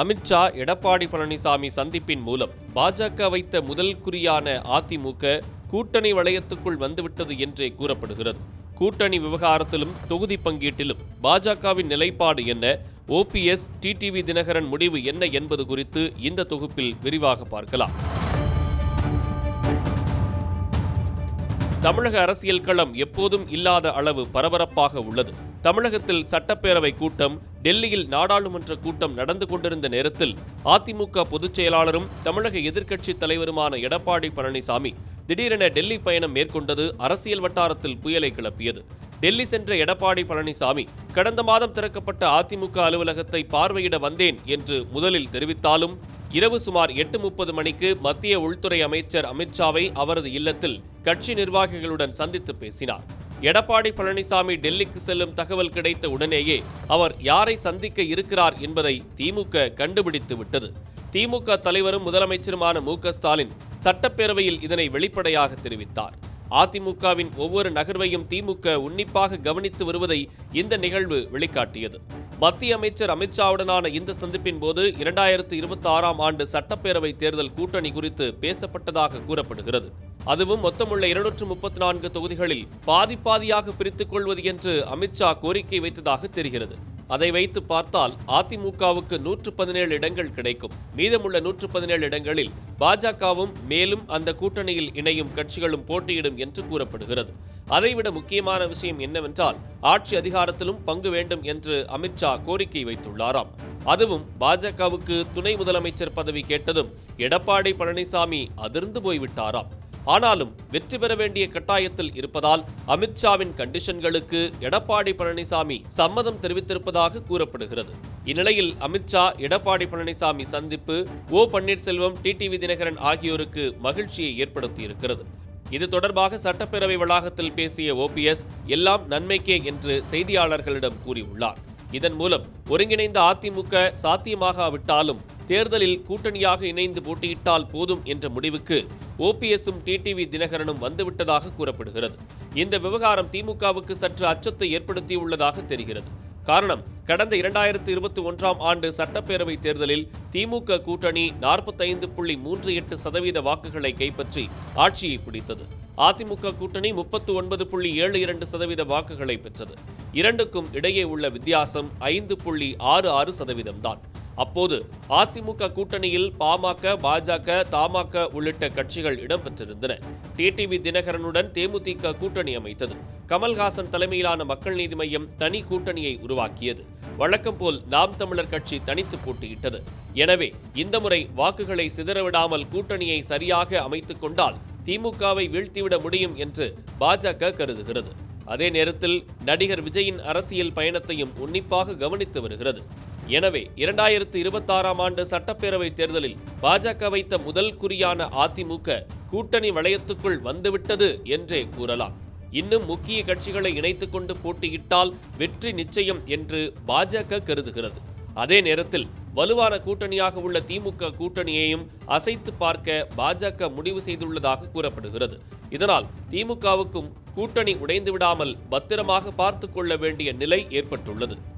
அமித்ஷா எடப்பாடி பழனிசாமி சந்திப்பின் மூலம் பாஜக வைத்த முதல் குறியான அதிமுக கூட்டணி வளையத்துக்குள் வந்துவிட்டது என்றே கூறப்படுகிறது. கூட்டணி விவகாரத்திலும் தொகுதி பங்கீட்டிலும் பாஜகவின் நிலைப்பாடு என்ன? ஓபிஎஸ் டிடிவி தினகரன் முடிவு என்ன என்பது குறித்து இந்த தொகுப்பில் விரிவாக பார்க்கலாம். தமிழக அரசியல் களம் எப்போதும் இல்லாத அளவு பரபரப்பாக உள்ளது. தமிழகத்தில் சட்டப்பேரவை கூட்டம் டெல்லியில் நாடாளுமன்ற கூட்டம் நடந்து கொண்டிருந்த நேரத்தில் அதிமுக பொதுச் செயலாளரும் தமிழக எதிர்க்கட்சித் தலைவருமான எடப்பாடி பழனிசாமி திடீரென டெல்லி பயணம் மேற்கொண்டது அரசியல் வட்டாரத்தில் புயலை கிளப்பியது. டெல்லி சென்ற எடப்பாடி பழனிசாமி கடந்த மாதம் திறக்கப்பட்ட அதிமுக அலுவலகத்தை பார்வையிட வந்தேன் என்று முதலில் தெரிவித்தாலும் இரவு சுமார் எட்டு முப்பது மணிக்கு மத்திய உள்துறை அமைச்சர் அமித்ஷாவை அவரது இல்லத்தில் கட்சி நிர்வாகிகளுடன் சந்தித்து பேசினார். எடப்பாடி பழனிசாமி டெல்லிக்கு செல்லும் தகவல் கிடைத்த உடனேயே அவர் யாரை சந்திக்க இருக்கிறார் என்பதை திமுக கண்டுபிடித்து விட்டது. திமுக தலைவரும் முதலமைச்சருமான மு க ஸ்டாலின் சட்டப்பேரவையில் இதனை வெளிப்படையாக தெரிவித்தார். அதிமுகவின் ஒவ்வொரு நகர்வையும் திமுக உன்னிப்பாக கவனித்து வருவதை இந்த நிகழ்வு வெளிக்காட்டியது. மத்திய அமைச்சர் அமித்ஷாவுடனான இந்த சந்திப்பின் போது இரண்டாயிரத்து இருபத்தி ஆறாம் ஆண்டு சட்டப்பேரவை தேர்தல் கூட்டணி குறித்து பேசப்பட்டதாக கூறப்படுகிறது. அதுவும் மொத்தமுள்ள இருநூற்று முப்பத்தி நான்கு தொகுதிகளில் பாதி பாதியாக பிரித்துக் கொள்வது என்று அமித்ஷா கோரிக்கை வைத்ததாக தெரிகிறது. அதை வைத்து பார்த்தால் அதிமுகவுக்கு நூற்று பதினேழு இடங்கள் கிடைக்கும். மீதமுள்ள நூற்று பதினேழு இடங்களில் பாஜகவும் மேலும் அந்த கூட்டணியில் இணையும் கட்சிகளும் போட்டியிடும் என்று கூறப்படுகிறது. அதைவிட முக்கியமான விஷயம் என்னவென்றால் ஆட்சி அதிகாரத்திலும் பங்கு வேண்டும் என்று அமித்ஷா கோரிக்கை வைத்துள்ளாராம். அதுவும் பாஜகவுக்கு துணை முதலமைச்சர் பதவி கேட்டதும் எடப்பாடி பழனிசாமி அதிர்ந்து போய்விட்டாராம். ஆனாலும் வெற்றி பெற வேண்டிய கட்டாயத்தில் இருப்பதால் அமித்ஷாவின் கண்டிஷன்களுக்கு எடப்பாடி பழனிசாமி சம்மதம் தெரிவித்திருப்பதாக கூறப்படுகிறது. இந்நிலையில் அமித்ஷா எடப்பாடி பழனிசாமி சந்திப்பு ஓ பன்னீர்செல்வம் டிடிவி தினகரன் ஆகியோருக்கு மகிழ்ச்சியை ஏற்படுத்தியிருக்கிறது. இது தொடர்பாக சட்டப்பேரவை வளாகத்தில் பேசிய ஓபிஎஸ் எல்லாம் நன்மைக்கே என்று செய்தியாளர்களிடம் கூறியுள்ளார். இதன் மூலம் ஒருங்கிணைந்த அதிமுக சாத்தியமாகாவிட்டாலும் தேர்தலில் கூட்டணியாக இணைந்து போட்டியிட்டால் போதும் என்ற முடிவுக்கு ஓபிஎஸும் டிடிவி தினகரனும் வந்துவிட்டதாக கூறப்படுகிறது. இந்த விவகாரம் திமுகவுக்கு சற்று அச்சத்தை ஏற்படுத்தியுள்ளதாக தெரிகிறது. காரணம் கடந்த இரண்டாயிரத்தி இருபத்தி ஒன்றாம் ஆண்டு சட்டப்பேரவை தேர்தலில் திமுக கூட்டணி நாற்பத்தைந்து புள்ளி மூன்று எட்டு சதவீத வாக்குகளை கைப்பற்றி ஆட்சியை பிடித்தது. அதிமுக கூட்டணி முப்பத்து ஒன்பது புள்ளி ஏழு இரண்டு சதவீத வாக்குகளை பெற்றது. இரண்டுக்கும் இடையே உள்ள வித்தியாசம் ஐந்து புள்ளி ஆறு ஆறு சதவீதம்தான். அப்போது அதிமுக கூட்டணியில் பாமக பாஜக தமாக உள்ளிட்ட கட்சிகள் இடம்பெற்றிருந்தன. டிடிவி தினகரனுடன் தேமுதிக கூட்டணி அமைத்தது. கமல்ஹாசன் தலைமையிலான மக்கள் நீதி மையம் தனி கூட்டணியை உருவாக்கியது. வழக்கம் போல் நாம் தமிழர் கட்சி தனித்து போட்டியிட்டது. எனவே இந்த முறை வாக்குகளை சிதறவிடாமல் கூட்டணியை சரியாக அமைத்துக் கொண்டால் திமுகவை வீழ்த்திவிட முடியும் என்று பாஜக கருதுகிறது. அதே நேரத்தில் நடிகர் விஜயின் அரசியல் பயணத்தையும் உன்னிப்பாக கவனித்து வருகிறது. எனவே இரண்டாயிரத்து இருபத்தாறாம் ஆண்டு சட்டப்பேரவை தேர்தலில் பாஜக வைத்த முதல் குறியான அதிமுக கூட்டணி வளையத்துக்குள் வந்துவிட்டது என்றே கூறலாம். இன்னும் முக்கிய கட்சிகளை இணைத்துக் கொண்டு போட்டியிட்டால் வெற்றி நிச்சயம் என்று பாஜக கருதுகிறது. அதே நேரத்தில் வலுவான கூட்டணியாக உள்ள திமுக கூட்டணியையும் அசைத்து பார்க்க பாஜக முடிவு செய்துள்ளதாக கூறப்படுகிறது. இதனால் திமுகவுக்கும் கூட்டணி உடைந்து விடாமல் பத்திரமாக பார்த்துக் கொள்ள வேண்டிய நிலை ஏற்பட்டுள்ளது.